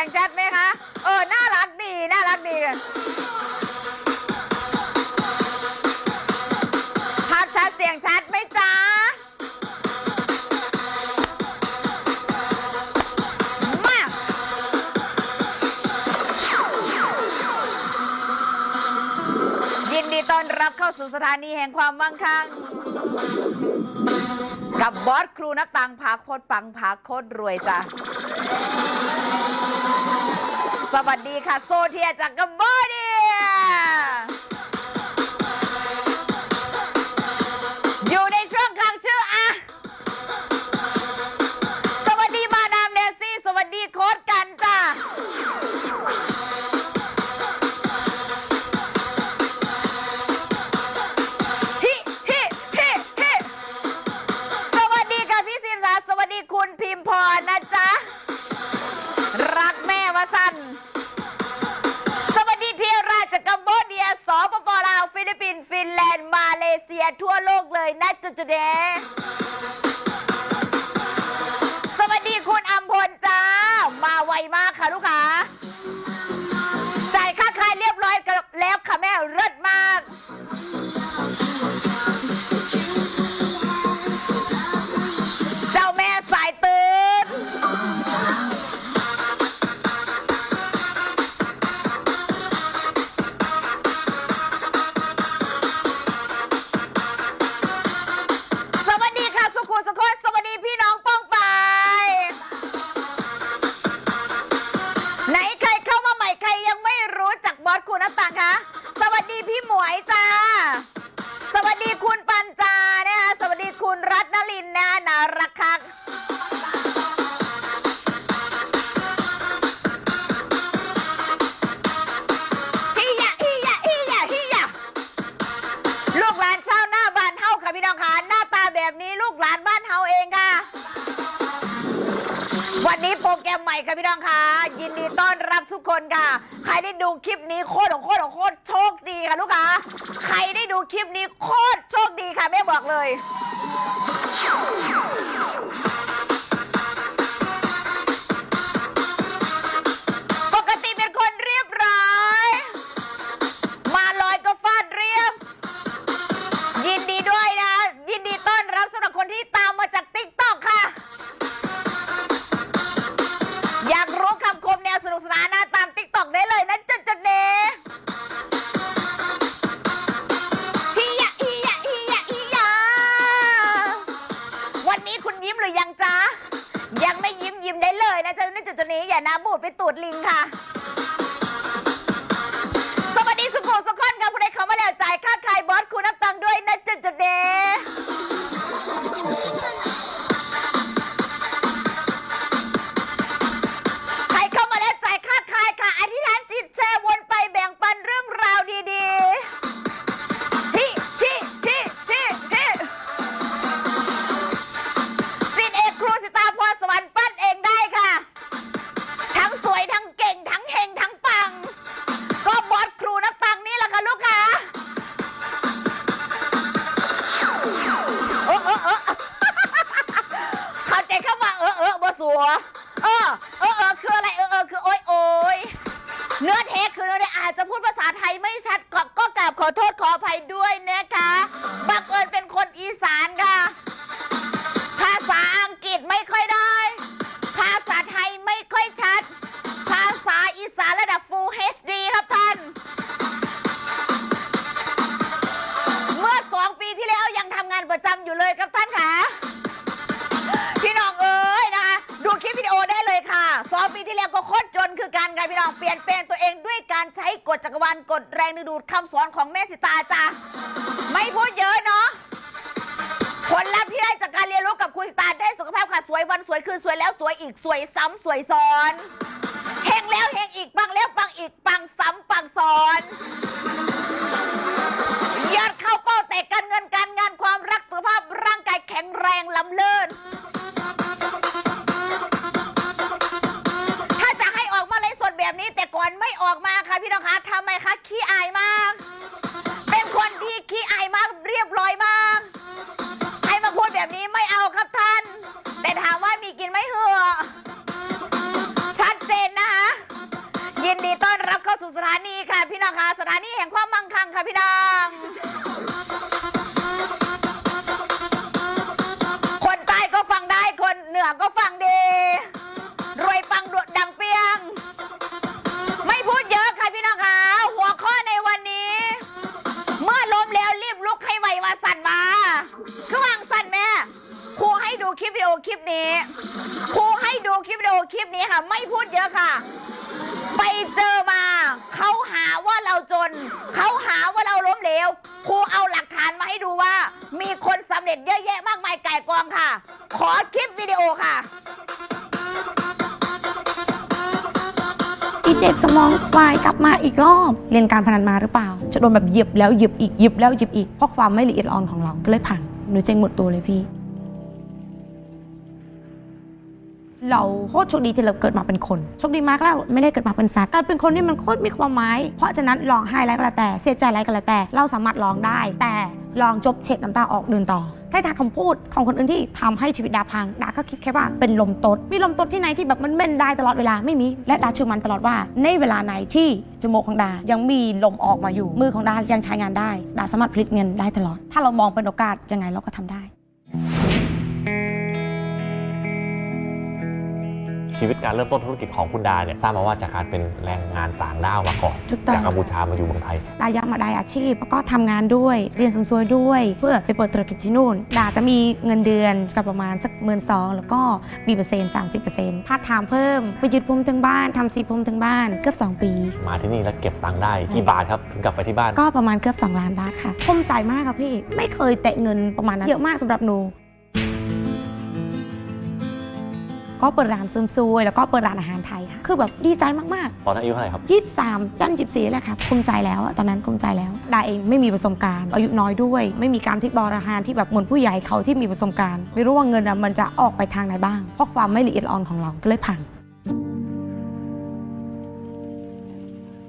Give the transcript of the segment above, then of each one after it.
สียงชัดไหมคะ เออ น่ารักดี น่ารักดีภาพชัดเสียงชัดไหมจ๊ะมายินดีต้อนรับเข้าสู่สถานีแห่งความมั่งคั่ง กับบอสครูนักตังพาโคตรปังพาโคตรรวยจ้ะ สวัสดีค่ะ โซเทียจากกับบอดี คุณพิมพรนะจ๊ะ รักแม่วะสันสวัสดีเที่ยวราชจากกัมพูเดียสปปลาวฟิลิปปินส์ฟินแลนด์มาเลเซียทั่วโลกเลยนะจุดจุดเดสวัสดีคุณอัมพลจ้า มาไวมากค่ะลูกค้า นะคักฮิยะฮิยะฮิยะฮิยะลูกหลานชาวหน้าบ้านเฮาค่ะพี่น้องค่ะหน้าตาแบบนี้ลูกหลานบ้านเฮาเองค่ะ วันนี้โปรแกรมใหม่ค่ะพี่น้องค่ะ ยินดีต้อนรับทุกคนค่ะ ใครได้ดูคลิปนี้โคตรโคตรโคตรโชคดีค่ะลูกค้าใครได้ดูคลิปนี้โคตรโชคดีค่ะแม่บอกเลย หรือยังจ๊ะ ยังไม่ยิ้มยิ้มได้เลยนะจ๊ะในจุดจุดนี้อย่านาบูดไปตูดลิงค่ะ สวัสดีสุโขสุขคนครับคุณได้เขามาแล้วจ่ายค่าขายบอสคุณนับตังค์ด้วยนะจุดจุดเด ดึงดูดคำสอนของแม่สิตาจ้ะไม่พูดเยอะเนาะผลลัพธ์ที่ได้จากการเรียนรู้กับคุณสิตาได้สุขภาพค่ะสวยวันสวยคืนสวยแล้วสวยอีกสวยซ้ำสวยซ้อนเฮงแล้วเฮงอีกปังแล้วปังอีกปังซ้ำปังซ้อนยอดเข้าเป้าแต่การเงินการงานความรักสุขภาพร่างกายแข็งแรงล้ำเลิศ ออกมาค่ะพี่น้องคะทำไมคะขี้อายมาก เป็นคนที่ขี้อายมากเรียบร้อยมากใครมาพูดแบบนี้ไม่เอาครับท่าน แต่ถามว่ามีกินไม่เหรอชัดเจนนะคะยินดีต้อนรับเข้าสู่สถานีค่ะพี่น้องคะสถานีแห่งความมั่งคั่งค่ะพี่น้อง คลิปวิดีโอคลิปนี้ครูให้ดูคลิปวิดีโอคลิปนี้ค่ะ ไม่พูดเยอะค่ะ ไปเจอมาเขาหาว่าเราจนเขาหาว่าเราล้มเหลวครูเอาหลักฐานมาให้ดูว่า มีคนสำเร็จเยอะแยะมากมายไก่กองค่ะ ขอคลิปวิดีโอค่ะอีเด็กสมองวายกลับมาอีกรอบ เรียนการพนันมาหรือเปล่า จะโดนแบบหยียบแล้วหยียบอีกหยียบแล้วหยียบอีกเพราะความไม่ละเอียดอ่อนของเราก็เลยพังหนูเจ๊งหมดตัวเลยพี่ เราโคตรโชคดีที่เราเกิดมาเป็นคนโชคดีมากแล้วไม่ได้เกิดมาเป็นสัตว์การเป็นคนนี่มันโคตรมีความหมาย เพราะฉะนั้นร้องไห้ไรก็แล้วแต่เสียใจไรก็แล้วแต่ เราสามารถร้องได้ แต่ลองจบเช็ดน้ำตาออกเดินต่อถ้าทางคำพูดของคนอื่นที่ทำให้ชีวิตดาพังดาก็คิดแค่ว่าเป็นลมตด มีลมตดที่ไหนที่แบบมันเม่นได้ตลอดเวลาไม่มี และดาเชื่อมันตลอดว่า ในเวลาไหนที่จมูกของดา ยังมีลมออกมาอยู่ มือของดายังใช้งานได้ ดาสามารถผลิตเงินได้ตลอด ถ้าเรามองเป็นโอกาสยังไงเราก็ทำได้ ชีวิตการเริ่มต้นธุรกิจของคุณดาเนี่ยทราบมาว่าจากการเป็นแรงงานต่างด้าวมาก่อนถูกต้อง จากกัมพูชามาอยู่เมืองไทย ดาอยากมาได้อาชีพแล้วก็ทำงานด้วยเรียนเสริมสวยด้วย เพื่อไปเปิดธุรกิจที่นู่น ดาจะมีเงินเดือนกับประมาณสักหมื่นสองแล้วก็มีเปอร์เซ็นต์สามสิบเปอร์เซ็นต์พาร์ทไทม์เพิ่มไปยึดภูมิทั้งบ้านทำซีภูมิทั้งบ้านเกือบสองปี มาที่นี่แล้วเก็บตังค์ได้กี่บาทครับถึงกลับไปที่บ้าน ก็ประมาณเกือบ 2 ล้านบาทค่ะภูมิใจมากค่ะพี่ ไม่เคยแตะเงินประมาณนั้นเยอะมากสำหรับหนู ก็เปิดร้านซึมซวยแล้วก็เปิดร้านอาหารไทยค่ะคือแบบดีใจมากตอนนั้นอายุเท่าไหร่ครับ ๆยี่สามจันยี่สี่แหละค่ะภูมิใจแล้วอะตอนนั้นภูมิใจแล้วดาเองไม่มีประสบการณ์อายุน้อยด้วย ไม่มีการที่บริหารที่แบบเหมือนผู้ใหญ่เขาที่มีประสบการณ์ ไม่รู้ว่าเงินอะมันจะออกไปทางไหนบ้าง เพราะความไม่ละเอียดอ่อนของเราก็เลยพัง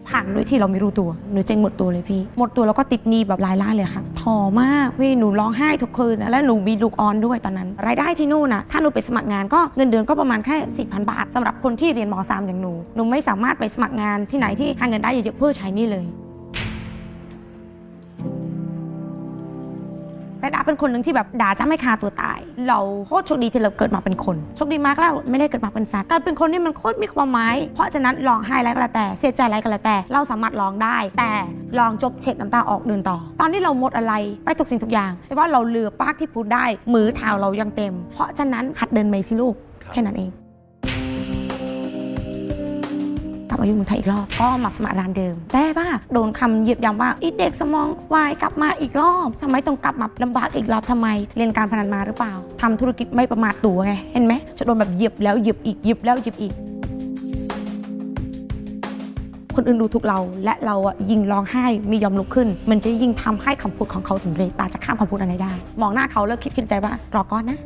ผ่านโดยที่เราไม่รู้ตัวหนูเจ๊งหมดตัวเลยพี่ หมดตัวแล้วก็ติดหนี้แบบรายล้าเลยค่ะท้อมากพี่หนูร้องไห้ทุกคืนนะและหนูมีลูกออนด้วยตอนนั้น รายได้ที่นู่นนะถ้าหนูไปสมัครงานก็เงินเดือนก็ประมาณแค่4,000บาทสำหรับคนที่เรียนม .3 อย่างหนูหนูไม่สามารถไปสมัครงานที่ไหนที่หาเงินได้เยอะๆเพื่อใช้นี่เลย ดาเป็นคนหนึ่งที่แบบดาจะไม่ฆ่าตัวตาย เราโคตรโชคดีที่เราเกิดมาเป็นคนโชคดีมากแล้วไม่ได้เกิดมาเป็นสัตว์การเป็นคนนี่มันโคตรมีความหมายเพราะฉะนั้นร้องไห้อะไรก็แล้วแต่เสียใจอะไรก็แล้วแต่ เราสามารถร้องได้ แต่ลองจบเช็ดน้ำตาออกเดินต่อ ตอนที่เราหมดอะไรไปทุกสิ่งทุกอย่าง แต่ว่าเราเหลือปากที่พูดได้มือเท้าเรายังเต็ม เพราะฉะนั้นหัดเดินไปสิลูกแค่นั้นเอง มาอยู่เมืองไทยอีกรอบก็มาสมัครร้านเดิม แต่ว่าโดนคำเหยียบย่ำว่าอีเด็กสมองวายกลับมาอีกรอบทำไมต้องกลับมาลำบากอีกรอบทำไม เรียนการพนันมาหรือเปล่าทำธุรกิจไม่ประมาทตัวไงเห็นไหมจะโดนแบบเหยียบแล้วเหยียบอีกเหยียบแล้วเหยียบอีกคนอื่นดูถูกเราและเราอะยิงร้องไห้ไม่ยอมลุกขึ้น มันจะยิ่งทำให้คำพูดของเขาสำเร็จตาจะข้ามคำพูดอะไรได้ มองหน้าเขาแล้วคิดคิดในใจว่า รอก่อนนะ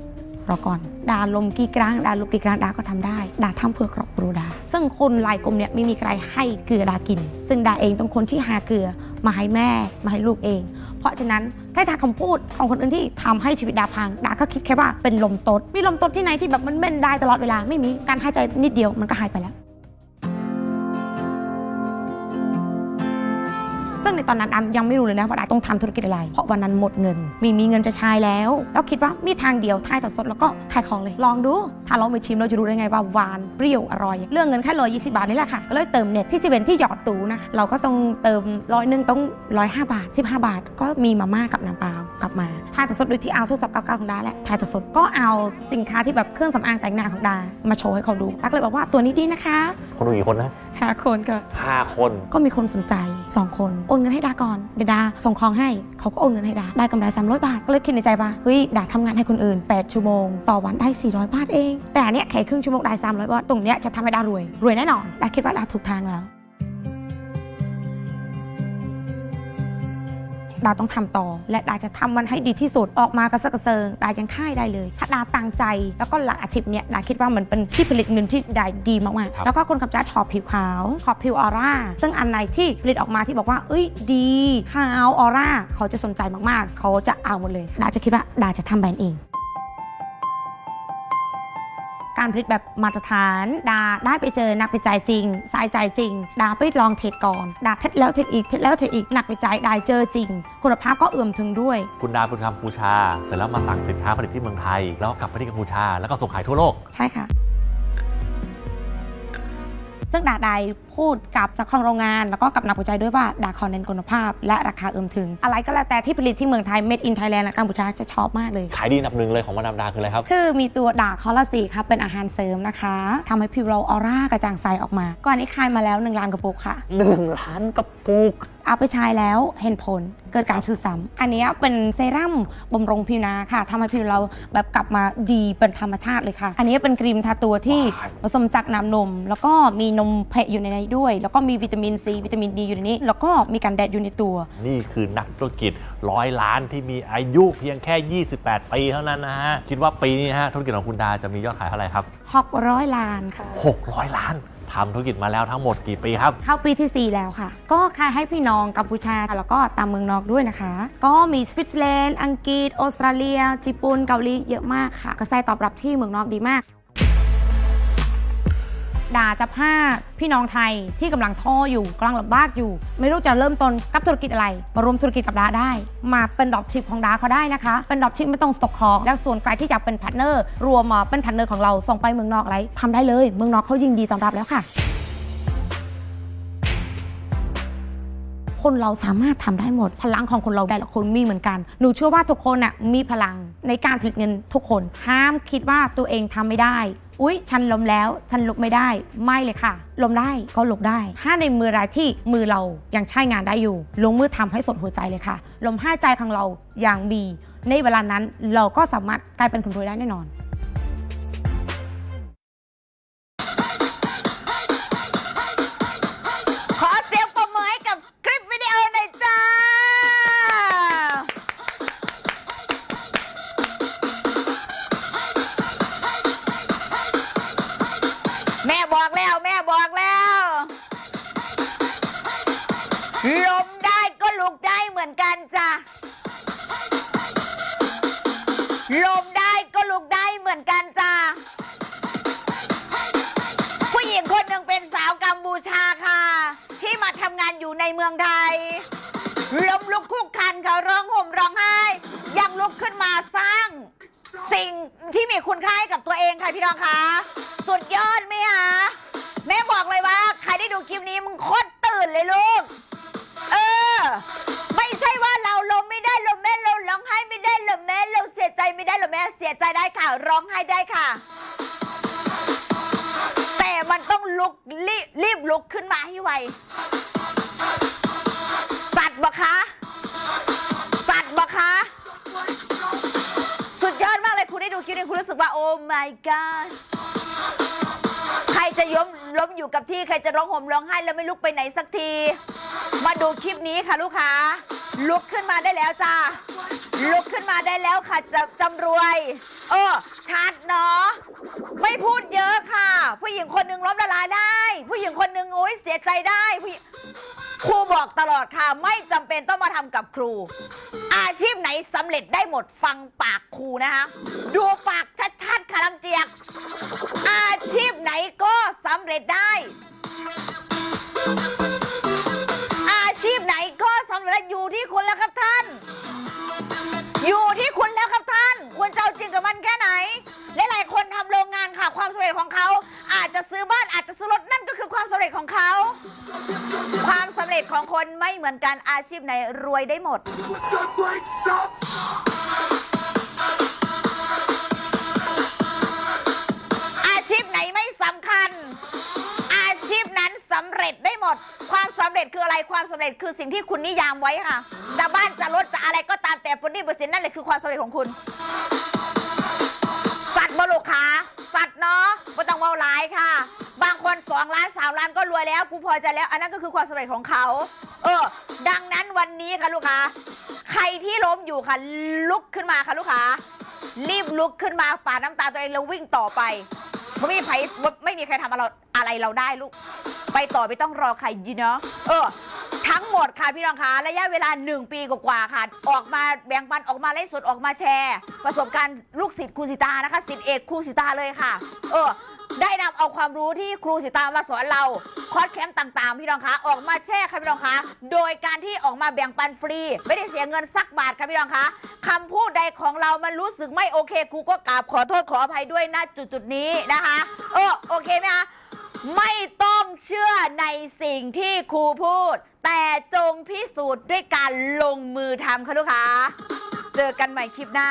รอก่อนดาลมกี่ครั้งดาลูกกี่ครั้งดาก็ทำได้ดาทำเพื่อครอบครัวดา ซึ่งคนหลายกลมเนี่ยไม่มีใครให้เกลือดากิน ซึ่งดาเองต้องคนที่หาเกลือมาให้แม่มาให้ลูกเอง เพราะฉะนั้นถ้าทางคำพูดของคนอื่นที่ทำให้ชีวิตดาพังดาก็คิดแค่ว่าเป็นลมตดมีลมตดที่ไหนที่แบบมันเม่นได้ตลอดเวลาไม่มีการหายใจนิดเดียวมันก็หายไปแล้ว ซึ่งในตอนนั้นดายังไม่รู้เลยนะว่าดาต้องทำธุรกิจอะไร เพราะวันนั้นหมดเงิน มีมีเงินจะใช้แล้ว แล้วคิดว่ามีทางเดียวทายต่อสดแล้วก็ขายของเลย ลองดู ถ้าเราไปชิมเราจะรู้ได้ไงว่าหวานเปรี้ยวอร่อย เรื่องเงินแค่ร้อยยี่สิบาทนี่แหละค่ะ ก็เลยเติมเน็ตที่สิเวนที่หยอดตูนะ เราก็ต้องเติมร้อยหนึ่งต้องร้อยห้าบาทสิบห้าบาท ก็มีมาม่ากับน้ำเปล่ากลับมาทายต่อสดโดยที่เอาโทรศัพท์เก่าๆของดาแหละทายต่อสดก็เอาสินค้าที่แบบเครื่องสำอางแต่งหน้าของดามาโชว์ให้เขาดูดาก็เลยบอกว่าตัวนี้ดีนะคะคนดูกี่คนนะ ห้าคนก็ห้าคนก็มีคนสนใจ 2 คนโอนเงินให้ดาก่อนเดี๋ยวดาส่งของให้เขาก็โอนเงินให้ดาได้กำไร300 บาท ก็เลยคิดในใจว่าเฮ้ยดาทำงานให้คนอื่น 8 ชั่วโมง ต่อวันได้ 400 บาทเอง แต่อันเนี้ยแค่ครึ่งชั่วโมงได้300บาทตรงเนี้ยจะทำให้ดารวยรวยแน่นอนดาคิดว่าดาถูกทางแล้ว ดาต้องทำต่อ และดาจะทำมันให้ดีที่สุดออกมากระเซาะกระเซิงดายังค่ายได้เลย ถ้าดาตั้งใจ แล้วก็หลักอาชีพเนี้ยดาคิดว่ามันเป็นที่ผลิตเงินที่ได้ดีมากครับๆแล้วก็คนขับจ้าชอบผิวขาวขอบผิวออร่าซึ่งอันไหนที่ผลิตออกมาที่บอกว่า เอ้ยดีขาวออร่าเขาจะสนใจมากๆ เขาจะเอาหมดเลยดาจะคิดว่าดาจะทำแบรนด์เอง การผลิตแบบมาตรฐานดาได้ไปเจอนักวิจัยจริงสายใจจริง ดาไปลองเทสก่อน ดาเทสแล้วเทสอีกเทสแล้วเทสอีกนักวิจัยได้เจอจริง คุณภาพก็เอื่อมถึงด้วย คุณดาเป็นกัมพูชา เสร็จแล้วมาสั่งสินค้าผลิตที่เมืองไทย แล้วก็กลับไปที่กัมพูชาแล้วก็ส่งขายทั่วโลก ใช่ค่ะ ซึ่งดาไดพูดกับเจ้าของโรงงาน แล้วก็กับนักวิจัยด้วยว่าดาขอเน้นคุณภาพ และราคาเอื้อมถึง อะไรก็แล้วแต่ที่ผลิตที่เมืองไทย made in Thailand และกัมพูชาจะชอบมากเลยขายดีอันดับหนึ่งเลยของมาดามดาคืออะไรครับคือมีตัวด่าคอลลาซีครับเป็นอาหารเสริมนะคะทำให้ผิวเราออร่ากระจ่างใสออกมาก่อนนี้ขายมาแล้ว1ล้านกระปุกค่ะ1ล้านกระปุก เอาไปใช้แล้วเห็นผลเกิดการซื้อซ้ำอันนี้เป็นเซรั่มบำรุงผิวหนาค่ะทำให้ผิวเราแบบกลับมาดีเป็นธรรมชาติเลยค่ะ อันนี้เป็นครีมทาตัวที่ว้าวผสมจากน้ำนม แล้วก็มีนมแพะอยู่ในนี้ด้วย แล้วก็มีวิตามินซีวิตามินดีอยู่ในนี้ แล้วก็มีการแดดอยู่ในตัว นี่คือนักธุรกิจร้อยล้านที่มีอายุเพียงแค่ 28 ปีเท่านั้นนะฮะคิดว่าปีนี้ฮะธุรกิจของคุณดาจะมียอดขายเท่าไหร่ครับ600 ล้านค่ะ 600 ล้าน ทำธุรกิจมาแล้วทั้งหมดกี่ปีครับ เข้าปีที่ 4 แล้วค่ะ ก็ขายให้พี่น้องกัมพูชาแล้วก็ตามเมืองนอกด้วยนะคะ ก็มีสวิตเซอร์แลนด์อังกฤษออสเตรเลียญี่ปุ่นเกาหลีเยอะมากค่ะกระแสตอบรับที่เมืองนอกดีมาก ด่าจะผ้าพี่น้องไทยที่กำลังท้ออยู่กำลังลำบากอยู่ ไม่รู้จะเริ่มต้นกับธุรกิจอะไร มารวมธุรกิจกับดาได้ มาเป็นดรอปชิปของดาเขาได้นะคะ เป็นดรอปชิปไม่ต้องสต็อกของแล้วส่วนใครที่อยากเป็นพาร์ทเนอร์รวมมาเป็นพาร์ทเนอร์ของเราส่งไปเมืองนอกอะไรทำได้เลย เมืองนอกเขายิงดีต้อนรับแล้วค่ะ คนเราสามารถทำได้หมด พลังของคนเราแต่ละคนมีเหมือนกัน หนูเชื่อว่าทุกคนน่ะมีพลังในการผลิตเงินทุกคน ห้ามคิดว่าตัวเองทำไม่ได้ อุ๊ย ฉันล้มแล้ว ฉันลุกไม่ได้ ไม่เลยค่ะ ล้มได้ก็ลุกได้ ถ้าในมือรายที่มือเรายังใช้งานได้อยู่ ลงมือทำให้สดหัวใจเลยค่ะ ลมหายใจของเราอย่างมีในเวลานั้นเราก็สามารถกลายเป็นคนรวยได้แน่นอน กับตัวเองค่ะพี่น้องคะสุดยอดไหมคะแม่บอกเลยว่า ใครได้ดูคลิปนี้มึงโคตรตื่นเลยลูก เออ ไม่ใช่ว่าเราลมไม่ได้ลมแม่เราร้องไห้ไม่ได้ลมแม่เราเสียใจไม่ได้ลมแม่เสียใจได้ค่ะ ร้องไห้ได้ค่ะ แต่มันต้องลุกรีบรีบลุกขึ้นมาให้ไวสัตว์บะคะ ดูคลิปนี้คุณรู้สึกว่าโอ้ my god ใครจะย้มล้มอยู่กับที่ใครจะร้องห่มร้องไห้แล้วไม่ลุกไปไหนสักที มาดูคลิปนี้ค่ะลูกค้า ลุกขึ้นมาได้แล้วจ้าลุกขึ้นมาได้แล้วค่ะจะจำรวยเออชัดเนาะไม่พูดเยอะค่ะ ผู้หญิงคนหนึ่งล้มละลายได้ ผู้หญิงคนหนึ่งโอ้ยเสียใจได้ผู้หญิง ครูบอกตลอดค่ะ ไม่จำเป็นต้องมาทำกับครู อาชีพไหนสำเร็จได้หมดฟังปากครูนะคะ ดูปากชัดๆค่ะลำเจียก อาชีพไหนก็สำเร็จได้ อาชีพไหนก็สำเร็จอยู่ที่คุณแล้วครับท่าน อยู่ที่คุณแล้วครับท่าน ควรจะเอาจริงกับมันแค่ไหน หลายๆคนทำโรงงานค่ะ ความสำเร็จของเขา เร็จของเขา ความสำเร็จของคนไม่เหมือนกันอาชีพไหนรวยได้หมด อาชีพไหนไม่สำคัญ อาชีพนั้นสำเร็จได้หมด ความสำเร็จคืออะไรความสำเร็จคือสิ่งที่คุณนิยามไว้ค่ะจะบ้านจะรถจะอะไรก็ตามแต่ผลดีเปอร์เซ็นนั่นแหละคือความสำเร็จของคุณ สัตว์บลูกค้า สัตว์เนาะไม่ต้องเมาหลายค่ะ บางคนสองล้านสามล้านก็รวยแล้วกูพอใจแล้ว อันนั้นก็คือความสำเร็จของเขา เออ ดังนั้นวันนี้ค่ะลูกค้าใครที่ล้มอยู่ค่ะ ลุกขึ้นมาค่ะลูกค้ารีบลุกขึ้นมาปาดน้ำตาตัวเองแล้ววิ่งต่อไปไม่มีใครไม่มีใครทำอะไรอะไรเราได้ลูก ไปต่อไม่ต้องรอใครยีเนาะเออ ทั้งหมดค่ะพี่น้องคะระยะเวลา 1 ปีกว่าๆค่ะ ออกมาแบ่งปันออกมาไล่สดออกมาแชร์ ประสบการณ์ลูกศิษย์ครูสิตานะคะศิษย์เอกครูสิตาเลยค่ะ เออ ได้นำเอาความรู้ที่ครูสิตามาสอนเราคอร์สแคมป์ต่างๆ พี่น้องคะออกมาแชร์ค่ะพี่น้องคะโดยการที่ออกมาแบ่งปันฟรี ไม่ได้เสียเงินสักบาทค่ะพี่น้องคะคำพูดใดของเรามันรู้สึกไม่โอเคครูก็กราบขอโทษขออภัยด้วยณจุดๆนี้นะคะ เออโอเคไหมคะไม่ต้องเชื่อในสิ่งที่ครูพูด แต่จงพิสูจน์ด้วยการลงมือทำค่ะลูกค้า เจอกันใหม่คลิปหน้า